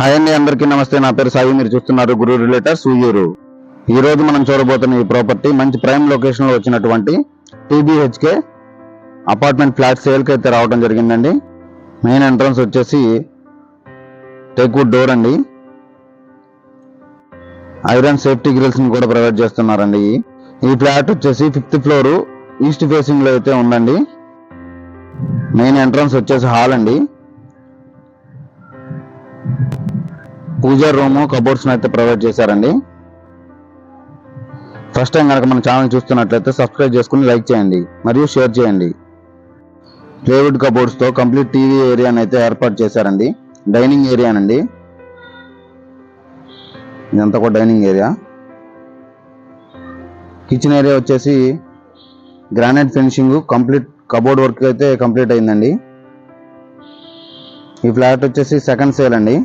Hi అండి అందరికీ నమస్తే. నా పేరు సాయి మీరు చూస్తున్నారు గురు రిలేటర్స్ ఉయ్యూరు. ఈ రోజు మనం చూడబోతున్న ఈ ప్రాపర్టీ మంచి ప్రైమ్ లొకేషన్లో వచ్చినటువంటి టీబీహెచ్కే అపార్ట్మెంట్ ఫ్లాట్ సేల్కి అయితే రావడం జరిగిందండి. మెయిన్ ఎంట్రన్స్ వచ్చేసి టేక్వుడ్ డోర్ అండి. ఐరన్ సేఫ్టీ గ్రిల్స్ని కూడా ప్రొవైడ్ చేస్తున్నారండి. ఈ ఫ్లాట్ వచ్చేసి ఫిఫ్త్ ఫ్లోర్ ఈస్ట్ ఫేసింగ్లో అయితే ఉందండి. మెయిన్ ఎంట్రన్స్ వచ్చేసి హాల్ అండి. పూజా రూమ్ కబోర్డ్స్ అయితే ప్రొవైడ్ చేశారండి. ఫస్ట్ టైం కనుక మన ఛానల్ చూస్తున్నట్లయితే సబ్స్క్రైబ్ చేసుకుని లైక్ చేయండి మరియు షేర్ చేయండి. ప్లేవుడ్ కబోర్డ్స్తో కంప్లీట్ టీవీ ఏరియాని అయితే ఏర్పాటు చేశారండి. డైనింగ్ ఏరియానండి ఇదంతా కూడా డైనింగ్ ఏరియా కిచెన్ ఏరియా వచ్చేసి granite finishing complete cupboard work అయితే కంప్లీట్ అయిందండి. ఈ ఫ్లాట్ వచ్చేసి సెకండ్ సేల్ అండి.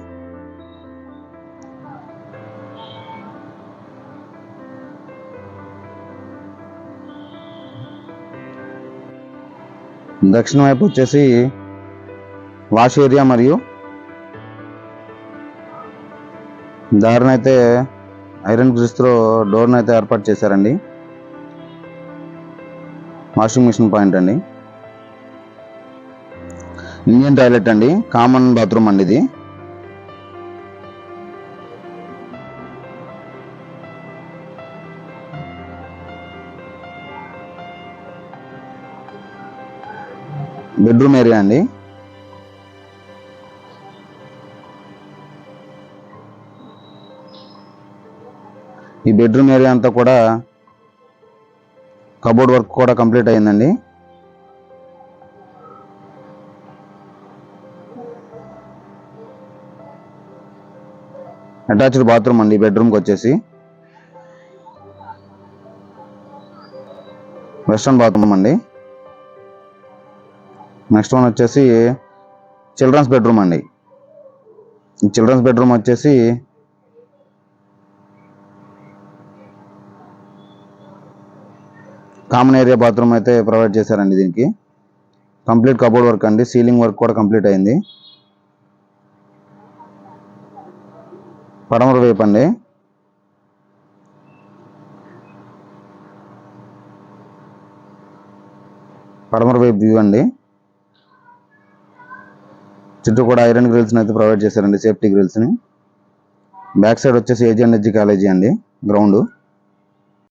దక్షిణ వైపు వచ్చేసి వాష్ ఏరియా మరియు దారిని అయితే ఐరన్ గ్రిస్తో డోర్ని అయితే ఏర్పాటు చేశారండి. వాషింగ్ మిషన్ పాయింట్ అండి. ఇండియన్ టాయిలెట్ అండి. కామన్ బాత్రూమ్ అండి ఇది. బెడ్రూమ్ ఏరియా అండి? ఈ బెడ్రూమ్ ఏరియా అంతా కూడా కబోర్డ్ వర్క్ కూడా కంప్లీట్ అయిందండి. అటాచ్డ్ బాత్రూమ్ అండి బెడ్రూమ్కి వచ్చేసి. వెస్ట్రన్ బాత్రూమ్ అండి. నెక్స్ట్ వన్ వచ్చేసి చిల్డ్రన్స్ బెడ్రూమ్ అండి. చిల్డ్రన్స్ బెడ్రూమ్ వచ్చేసి కామన్ ఏరియా బాత్రూమ్ అయితే ప్రొవైడ్ చేశారండి దీనికి. కంప్లీట్ కబోర్డ్ వర్క్ అండి. సీలింగ్ వర్క్ కూడా కంప్లీట్ అయింది. పడమర వైపు అండి. పడమర వైపు వ్యూ అండి. చుట్టూ కూడా ఐరన్ గ్రిల్స్ అయితే ప్రొవైడ్ చేశారండి. సేఫ్టీ గ్రిల్స్ని. బ్యాక్ సైడ్ వచ్చేసి ఏజీ ఎనర్జీ కాలేజీ అండి. గ్రౌండ్